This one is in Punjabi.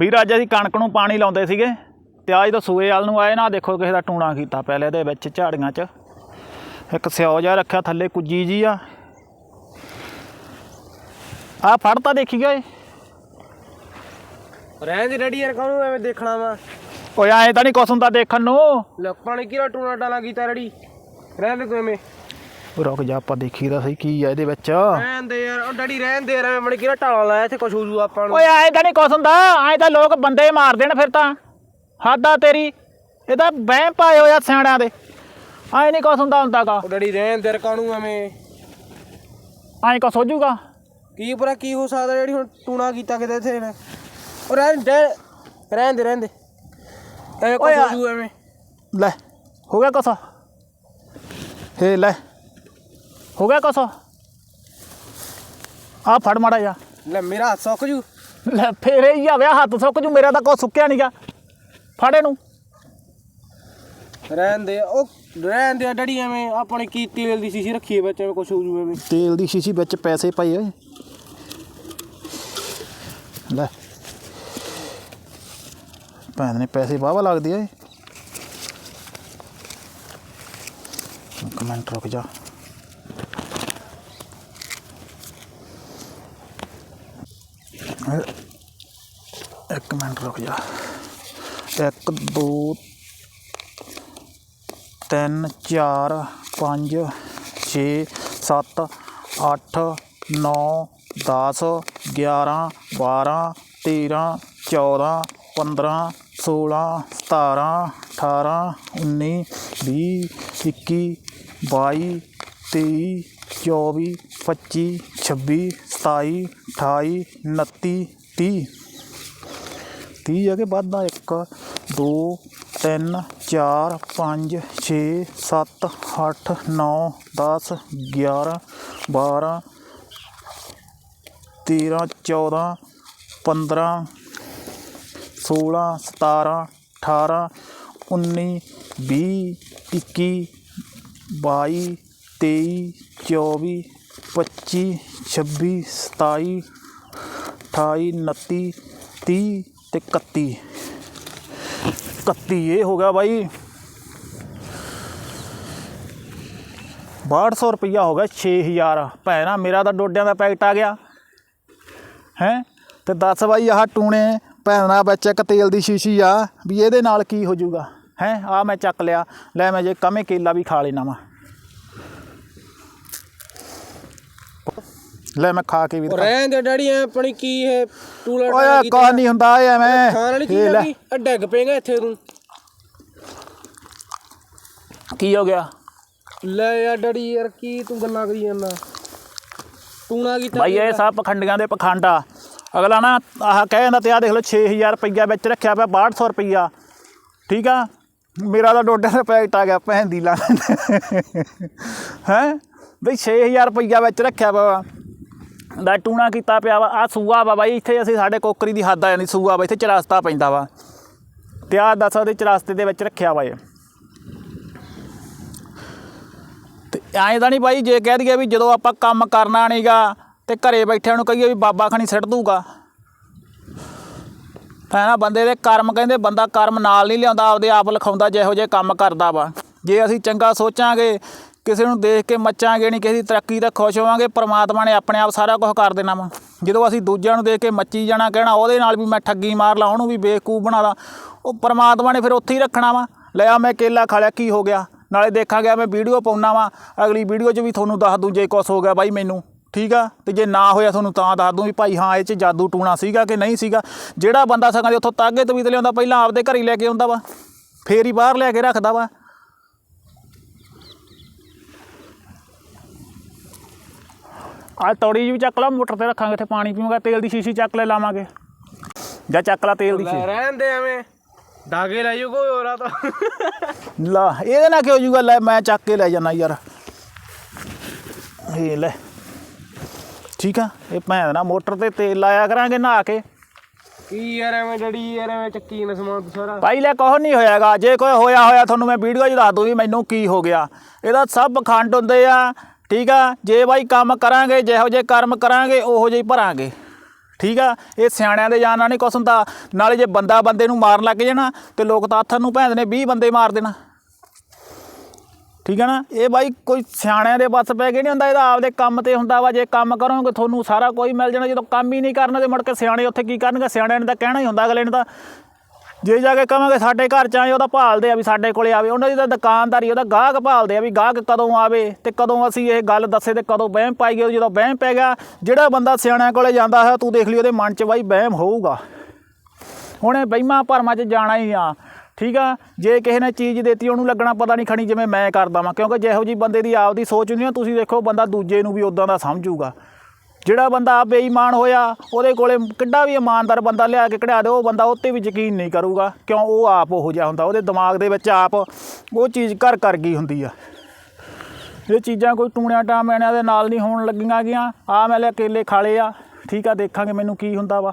ਵੀਰ ਅੱਜ ਅਸੀਂ ਕਣਕ ਨੂੰ ਪਾਣੀ ਲਾਉਂਦੇ ਸੀਗੇ ਤੇ ਅੱਜ ਤਾਂ ਸੂਏ ਵਾਲ ਨੂੰ ਆਏ ਨਾ ਦੇਖੋ ਕਿਸੇ ਦਾ ਟੂਣਾ ਕੀਤਾ ਪਹਿਲੇ ਇਹਦੇ ਵਿੱਚ ਝਾੜੀਆਂ 'ਚ। ਇੱਕ ਸਿਓ ਜਿਹਾ ਰੱਖਿਆ ਥੱਲੇ ਕੁੱਜੀ ਜੀ ਆ। ਆ ਫੜ ਤਾਂ ਦੇਖੀ ਗਏ ਰਹਿਣ ਦੇ ਰੈਡੀ ਯਾਰ ਕਾਹਨੂੰ ਐਵੇਂ ਦੇਖਣਾ ਵਾ? ਓਏ ਐ ਤਾਂ ਨਹੀਂ ਕੁਛ ਹੁੰਦਾ ਦੇਖਣ ਨੂੰ। ਲੋਕਾਂ ਨੇ ਕਿਹੜਾ ਟੂਣਾ ਟਾਲਾ ਕੀਤਾ ਰੈਡੀ ਰਹਿਣ ਦੇ ਤੂੰ ਐਵੇਂ। ਰੁਕ ਜਾ ਆਪਾਂ ਦੇਖੀ ਤਾਂ ਸਹੀ ਕੀ ਆ ਇਹਦੇ ਵਿੱਚ। ਰਹਿਣ ਦੇ ਯਾਰ ਉਹ ਡੈਡੀ ਰਹਿਣ ਦੇ ਮੜ ਕਿਹੜਾ ਟਾਲਾ ਲਾਇਆ ਇੱਥੇ ਕੁਛ ਹੋ ਜੂ ਆਪਾਂ ਨੂੰ। ਓਏ ਐ ਤਾਂ ਨਹੀਂ ਕੁਛ ਹੁੰਦਾ ਐ ਤਾਂ ਲੋਕ ਬੰਦੇ ਮਾਰ ਦੇਣ ਫਿਰ ਤਾਂ। ਹੱਦਾ ਤੇਰੀ ਇਹ ਤਾਂ ਵਹਿਮ ਪਾਏ ਹੋਇਆ ਸਿਆਣਿਆਂ ਦੇ। ਐ ਨਹੀਂ ਕੁਛ ਹੁੰਦਾ ਹੁੰਦਾਗਾ ਉਹ ਡੈਡੀ ਰਹਿਣ ਦੇ ਕਾਹਨੂੰ ਐਵੇਂ? ਐ ਕੁਛ ਹੋ ਕੀ ਪਰਾ ਕੀ ਹੋ ਸਕਦਾ ਜਿਹੜੀ ਹੁਣ ਟੂਣਾ ਕੀਤਾ ਕਿਤੇ ਇੱਥੇ ਨੇ ਉਹ ਰਹਿਣ ਦੇ ਰਹਿਣ ਦੇ ਰਹਿਣ ਦੇ। ਐਵੇਂ ਕੁਛ ਓਏ ਹੋ ਆ- ਜੂ ਐਵੇਂ। ਲੈ ਹੋ ਗਿਆ ਕੁਛ। ਹੇ ਲੈ। ਹੋ ਗਿਆ ਕੁਛ ਆ ਫੜ ਮਾੜਾ ਜਾ ਲੈ ਮੇਰਾ ਹੱਥ ਸੁੱਕ ਜੂ ਲੈ ਫੇਰੇ ਹੀ ਆਵਿਆ ਹੱਥ ਸੁੱਕ ਜੂ ਮੇਰਾ ਤਾਂ ਕੋ ਸੁੱਕਿਆ ਨਹੀਂਗਾ ਫੜ ਇਹਨੂੰ ਰਹਿਣ ਦੇ ਉਹ ਰਹਿਣ ਦੇ ਡੈਡੀ ਐਵੇਂ ਆਪਾਂ ਨੇ ਕੀ ਤੇਲ ਦੀ ਸ਼ੀਸ਼ੀ ਰੱਖੀ ਹੈ ਵਿੱਚ ਐਵੇਂ ਕੁਛ ਹੋ ਜੂ ਐਵੇਂ ਤੇਲ ਦੀ ਸ਼ੀਸ਼ੀ ਵਿੱਚ ਪੈਸੇ ਪਏ ਓਏ ਲੈ ਭੈਣ ਨੇ ਪੈਸੇ ਵਾਵਾ ਲੱਗਦੇ ਓਏ ਇੱਕ ਮਿੰਟ ਰੁਕ ਜਾ एक मिनट रुक जा। एक, दो, तीन, चार, पाँच, छे सत्त अठ नौ, दस, ग्यारह, बारह, तेरह, चौदह, पंद्रह, सोलह सतारा अठारह, उन्नीस भी इक्की बई तेई, चौबी, पच्ची, छब्बी, सताई अठाई उन्ती ती। ती है कि बधदा एक, दो, तीन, चार, पाँच, छे सत्त अठ नौ, दस, ग्यारह, बारह, तेरह, चौदह, पंद्रह, सोलह, सतारह, अठारह उन्नी भी इक्की बाई ਤੇਈ, ਚੌਵੀ, ਪੱਚੀ, ਛੱਬੀ, ਸਤਾਈ, ਅਠਾਈ, ਉਨੱਤੀ, ਤੀਹ ਅਤੇ ਇਕੱਤੀ। ਇਕੱਤੀ, ਇਹ ਹੋ ਗਿਆ ਬਾਈ। ਬਾਹਠ ਸੌ ਰੁਪਈਆ ਹੋ ਗਿਆ 6000 ਭੈਣਾ, ਮੇਰਾ ਤਾਂ ਡੋਡਿਆਂ ਦਾ ਪੈਕਟ ਆ ਗਿਆ। ਹੈ? ਤੇ ਦੱਸ ਬਾਈ, ਆਹ ਟੂਣੇ ਭੈਣਾ ਵਿੱਚ ਇੱਕ ਤੇਲ ਦੀ ਸ਼ੀਸ਼ੀ ਆ, ਵੀ ਇਹਦੇ ਨਾਲ ਕੀ ਹੋ ਜਾਊਗਾ? ਹੈ? ਆ ਮੈਂ ਚੱਕ ਲਿਆ। ਲੈ ਮੈਂ ਜੇ ਕਮੇ ਕੇਲਾ ਵੀ ਖਾ ਲੈਣਾ ਵਾ। ਲੈ ਮੈਂ ਖਾ ਕੇ ਵੀ ਦਿਖਾ- ਰਹਿਣ ਦੇ ਡੈਡੀ ਐ ਆਪਣੀ ਕੀ ਹੈ ਟੂਲਾ ਓਏ ਕੌਣ ਨਹੀਂ ਹੁੰਦਾ ਇਹ ਐਵੇਂ। ਖਾਣ ਵਾਲੀ ਇਹ ਚੀਜ਼ ਲੈ, ਆ ਕੀ? ਆ ਡਿੱਗ ਪਏਗਾ ਇੱਥੇ ਤੂੰ ਕੀ ਹੋ ਗਿਆ? ਲੈ ਯਾਰ ਡੈਡੀ ਯਾਰ ਕੀ ਤੂੰ ਗੱਲਾਂ ਕਰੀ ਜਾਂਦਾ? ਟੂਣਾ ਕੀਤਾ ਭਾਈ ਇਹ ਸਭ ਪਖੰਡੀਆਂ ਦੇ ਪਖੰਡ ਆ। ਅਗਲਾ ਨਾ ਆਹ ਕਹਿ ਜਾਂਦਾ ਤੇ ਆ ਦੇਖ ਲਓ 6000 ਰੁਪਈਆ ਵਿੱਚ ਰੱਖਿਆ ਪਿਆ 6200 ਰੁਪਈਆ। ਠੀਕ ਆ? ਮੇਰਾ ਤਾਂ ਡੋਡੇ ਦਾ ਪੈਕਟ ਆ ਗਿਆ ਭੈਣ ਦੀ ਲਾ ਹੈ? ਬਈ 6000 ਰੁਪਈਆ ਵਿੱਚ ਰੱਖਿਆ ਪਿਆ ਦਾ ਟੂਣਾ ਕੀਤਾ ਪਿਆ ਵਾ। ਆ ਸੂਆ ਵਾ ਬਾਈ, ਇੱਥੇ ਅਸੀਂ ਸਾਡੇ ਕੋਕਰੀ ਦੀ ਹੱਦ ਆ ਜਾਂਦੀ ਸੂਆ ਵਾ, ਇੱਥੇ ਚਰਸਤਾ ਪੈਂਦਾ ਵਾ। ਤੇ ਆ ਦੱਸ ਉਹਦੇ ਚਰਸਤੇ ਦੇ ਵਿੱਚ ਰੱਖਿਆ ਵਾ ਇਹ। ਤੇ ਐਂ ਤਾਂ ਨਹੀਂ ਬਾਈ, ਜੇ ਕਹਿ ਦਈਏ ਵੀ ਜਦੋਂ ਆਪਾਂ ਕੰਮ ਕਰਨਾ ਨਹੀਂਗਾ ਤੇ ਘਰੇ ਬੈਠਿਆਂ ਨੂੰ ਕਹੀਏ ਵੀ ਬਾਬਾ ਖਣੀ ਸਿੱਟ ਦੂਗਾ। ਤਾਂ ਬੰਦੇ ਦੇ ਕਰਮ ਕਹਿੰਦੇ ਬੰਦਾ ਕਰਮ ਨਾਲ ਨਹੀਂ ਲਿਆਉਂਦਾ, ਆਪਦੇ ਆਪ ਲਿਖਾਉਂਦਾ, ਜਿਹੋ ਜਿਹੇ ਕੰਮ ਕਰਦਾ ਵਾ। ਜੇ ਅਸੀਂ ਚੰਗਾ ਸੋਚਾਂਗੇ ਕਿਸੇ ਨੂੰ ਦੇਖ ਕੇ ਮੱਚਾਂਗੇ ਨਹੀਂ, ਕਿਸੇ ਦੀ ਤਰੱਕੀ ਦਾ ਖੁਸ਼ ਹੋਵਾਂਗੇ, ਪਰਮਾਤਮਾ ਨੇ ਆਪਣੇ ਆਪ ਸਾਰਾ ਕੁਝ ਕਰ ਦੇਣਾ ਵਾ। ਜਦੋਂ ਅਸੀਂ ਦੂਜਿਆਂ ਨੂੰ ਦੇਖ ਕੇ ਮੱਚੀ ਜਾਣਾ, ਕਹਿਣਾ ਉਹਦੇ ਨਾਲ ਵੀ ਮੈਂ ਠੱਗੀ ਮਾਰ ਲਾ, ਉਹਨੂੰ ਵੀ ਬੇਵਕੂਫ ਬਣਾ ਲਾ, ਉਹ ਪਰਮਾਤਮਾ ਨੇ ਫਿਰ ਉੱਥੇ ਹੀ ਰੱਖਣਾ ਵਾ। ਲਿਆ ਮੈਂ ਕੇਲਾ ਖਾ ਲਿਆ, ਕੀ ਹੋ ਗਿਆ? ਨਾਲੇ ਦੇਖਾਂਗੇ ਮੈਂ ਵੀਡੀਓ ਪਾਉਣਾ ਵਾ, ਅਗਲੀ ਵੀਡੀਓ 'ਚ ਵੀ ਤੁਹਾਨੂੰ ਦੱਸ ਦੂੰ ਜੇ ਕੁਛ ਹੋ ਗਿਆ ਬਾਈ ਮੈਨੂੰ, ਠੀਕ ਆ? ਤੇ ਜੇ ਨਾ ਹੋਇਆ ਤੁਹਾਨੂੰ ਤਾਂ ਦੱਸ ਦੂੰ ਵੀ ਭਾਈ ਹਾਂ, ਇਹ 'ਚ ਜਾਦੂ ਟੂਣਾ ਸੀਗਾ ਕਿ ਨਹੀਂ ਸੀਗਾ? ਜਿਹੜਾ ਬੰਦਾ ਸਕਾਂ ਦੇ ਉੱਥੋਂ ਤਾਗੇ ਤਵੀਤ ਲਿਆਉਂਦਾ, ਪਹਿਲਾਂ ਆਪਦੇ ਘਰ ਹੀ ਲੈ ਕੇ ਆਉਂਦਾ ਵਾ, ਫੇਰ ਹੀ ਬਾਹਰ ਲੈ ਕੇ ਰੱਖਦਾ ਵਾ। ਆ ਤੌੜੀ ਜੀ ਵੀ ਚੱਕ ਲਾ ਮੋਟਰ ਤੇ ਰੱਖਾਂਗੇ ਇੱਥੇ ਪਾਣੀ ਪੀਵਾਂਗੇ ਤੇਲ ਦੀ ਸ਼ੀਸ਼ੀ ਚੱਕ ਲੈ ਲਾਵਾਂਗੇ। ਜਾਂ ਚੱਕ ਲਾ ਤੇਲ ਦੀ ਸ਼ੀਸ਼ੀ। ਰਹਿਣ ਦੇ ਐਵੇਂ। ਦਾਗੇ ਲੈ ਜੂ ਕੋਈ ਹੋਰਾ ਤਾਂ। ਲਾ ਇਹਦੇ ਨਾਲ ਕੀ ਹੋ ਜੂਗਾ? ਲੈ ਮੈਂ ਚੱਕ ਕੇ ਲੈ ਜਾਣਾ ਯਾਰ। ਇਹ ਲੈ। ਠੀਕ ਆ? ਇਹ ਭੈਣ ਨਾ ਮੋਟਰ ਤੇ ਤੇਲ ਲਾਇਆ ਕਰਾਂਗੇ ਨਹਾ ਕੇ। ਕੀ ਯਾਰ ਐਵੇਂ ਡੈਡੀ ਯਾਰ ਐਵੇਂ ਚੱਕੀ ਨਾ ਸਮਾਨ ਤੂੰ ਸਾਰਾ। ਭਾਈ ਲੈ ਕੁਛ ਨਹੀਂ ਹੋਇਆਗਾ। ਜੇ ਕੋਈ ਹੋਇਆ ਹੋਇਆ ਤੁਹਾਨੂੰ ਮੈਂ ਵੀਡੀਓ 'ਚ ਦੱਸ ਦੂੰ ਵੀ ਮੈਨੂੰ ਕੀ ਹੋ ਗਿਆ। ਇਹਦਾ ਸਭ ਖੰਡ ਹੁੰਦੇ ਆ ਠੀਕ ਆ? ਜੇ ਬਾਈ ਕੰਮ ਕਰਾਂਗੇ, ਜਿਹੋ ਜਿਹੇ ਕਰਮ ਕਰਾਂਗੇ, ਉਹੋ ਜਿਹੇ ਭਰਾਂਗੇ। ਠੀਕ ਆ? ਇਹ ਸਿਆਣਿਆਂ ਦੇ ਜਾਨ ਨਾਲ ਨਹੀਂ ਕੁਛ ਹੁੰਦਾ। ਨਾਲੇ ਜੇ ਬੰਦਾ ਬੰਦੇ ਨੂੰ ਮਾਰਨ ਲੱਗ ਜਾਣਾ ਤੇ ਲੋਕ ਤਾਂ ਹੱਥਾਂ ਨੂੰ ਭੈਂਦੇ ਨੇ 20 ਬੰਦੇ ਮਾਰ ਦੇਣਾ। ਠੀਕ ਹੈ ਨਾ? ਇਹ ਬਾਈ ਕੋਈ ਸਿਆਣਿਆਂ ਦੇ ਬਸ ਪੈ ਕੇ ਨਹੀਂ ਹੁੰਦਾ, ਇਹਦਾ ਆਪਦੇ ਕੰਮ ਤੇ ਹੁੰਦਾ ਵਾ। ਜੇ ਕੰਮ ਕਰੋਗੇ, ਤੁਹਾਨੂੰ ਸਾਰਾ ਕੋਈ ਮਿਲ ਜਾਣਾ। ਜਦੋਂ ਕੰਮ ਹੀ ਨਹੀਂ ਕਰਨਾ ਤੇ ਮੁੜ ਕੇ ਸਿਆਣੇ ਉੱਥੇ ਕੀ ਕਰਨਗੇ? ਸਿਆਣਿਆਂ ਨੇ ਤਾਂ ਕਹਿਣਾ ਹੀ ਹੁੰਦਾ ਅਗਲੇ ਨੇ ਤਾਂ। ਜੇ ਜਾ ਕੇ ਕਹਾਂਗੇ ਸਾਡੇ ਘਰ ਚ ਆਏ, ਉਹਦਾ ਭਾਲਦੇ ਆ ਵੀ ਸਾਡੇ ਕੋਲੇ ਆਵੇ। ਉਹਨਾਂ ਦੀ ਤਾਂ ਦੁਕਾਨਦਾਰੀ, ਉਹਦਾ ਗਾਹਕ ਭਾਲਦੇ ਆ ਵੀ ਗਾਹਕ ਕਦੋਂ ਆਵੇ ਤੇ ਕਦੋਂ ਅਸੀਂ ਇਹ ਗੱਲ ਦੱਸੇ ਤੇ ਕਦੋਂ ਵਹਿਮ ਪਾਈ ਪਾਈਏ ਜਦੋਂ ਵਹਿਮ ਪੈ ਗਿਆ, ਜਿਹੜਾ ਬੰਦਾ ਸਿਆਣਿਆਂ ਕੋਲੇ ਜਾਂਦਾ ਹੈ, ਤੂੰ ਦੇਖ ਲਈ ਉਹਦੇ ਮਨ 'ਚ ਬਾਈ ਵਹਿਮ ਹੋਊਗਾ। ਹੁਣ ਇਹ ਵਹਿਮਾਂ ਭਰਮਾਂ 'ਚ ਜਾਣਾ ਹੀ ਆ। ਠੀਕ ਆ? ਜੇ ਕਿਸੇ ਨੇ ਚੀਜ਼ ਦਿੱਤੀ, ਉਹਨੂੰ ਲੱਗਣਾ ਪਤਾ ਨਹੀਂ ਖਣੀ ਜਿਵੇਂ ਮੈਂ ਕਰਦਾ ਵਾਂ, ਕਿਉਂਕਿ ਜਿਹੋ ਜੀ ਬੰਦੇ ਦੀ ਆਪਦੀ ਸੋਚ ਹੁੰਦੀ ਆ, ਤੁਸੀਂ ਦੇਖੋ ਬੰਦਾ ਦੂਜੇ ਨੂੰ ਵੀ ਉਦਾਂ ਦਾ ਸਮਝੂਗਾ। ਜਿਹੜਾ ਬੰਦਾ ਆਪ ਬੇਈਮਾਨ ਹੋਇਆ, ਉਹਦੇ ਕੋਲੇ ਕਿੱਡਾ ਵੀ ਇਮਾਨਦਾਰ ਬੰਦਾ ਲਿਆ ਕੇ ਕਢਾ ਦੇ ਉਹ ਬੰਦਾ ਉੱਤੇ ਵੀ ਯਕੀਨ ਨਹੀਂ ਕਰੂਗਾ, ਕਿਉਂ ਉਹ ਆਪ ਉਹੋ ਜਿਹਾ ਹੁੰਦਾ, ਉਹਦੇ ਦਿਮਾਗ ਦੇ ਵਿੱਚ ਆਪ ਉਹ ਚੀਜ਼ ਕਰ ਕਰ ਗਈ ਹੁੰਦੀ ਆ। ਇਹ ਚੀਜ਼ਾਂ ਕੋਈ ਟੂਣਿਆਂ ਟਾਮਿਆਂ ਦੇ ਨਾਲ ਨਹੀਂ ਹੋਣ ਲੱਗੀਆਂ ਗੀਆਂ ਆ ਮੈਂ ਲੈ ਕੇਲੇ ਲਏ ਆ, ਠੀਕ ਆ, ਦੇਖਾਂਗੇ ਮੈਨੂੰ ਕੀ ਹੁੰਦਾ ਵਾ।